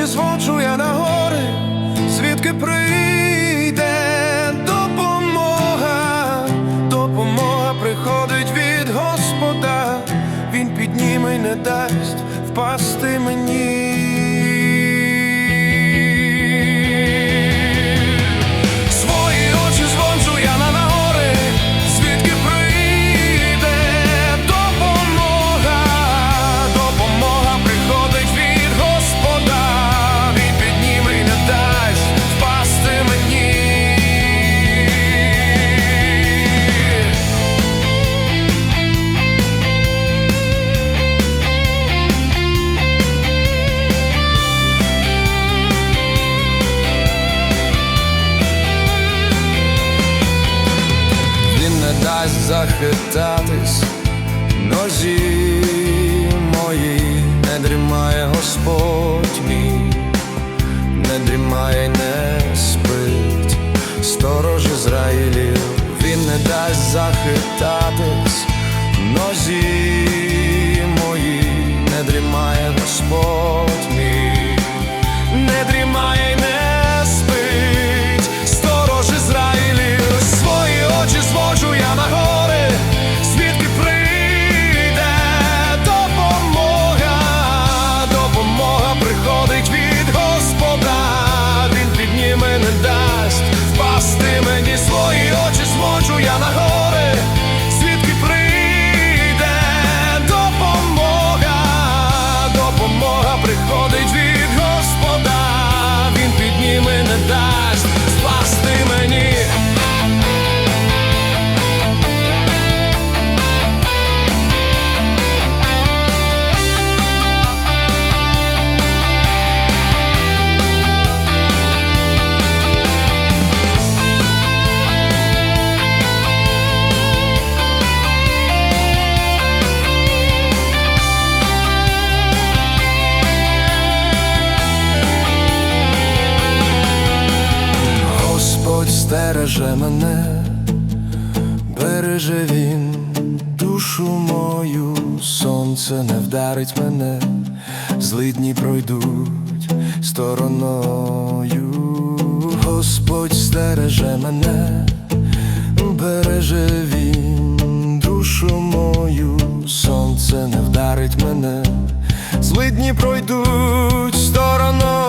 очі зводжу я на гори, звідки прийде допомога, допомога приходить від Господа, Він підніме й не дасть впасти мені. Дасть захитатись. Нозі мої, не дрімає Господь мій, не дрімає, не спить, сторож Ізраїлів, він не дасть захитатись. Нозі мої, не дрімає Господь стереже мене, береже він душу мою, сонце не вдарить мене, злидні пройдуть стороною. Господь стереже мене, береже він душу мою, сонце не вдарить мене, злидні пройдуть стороною.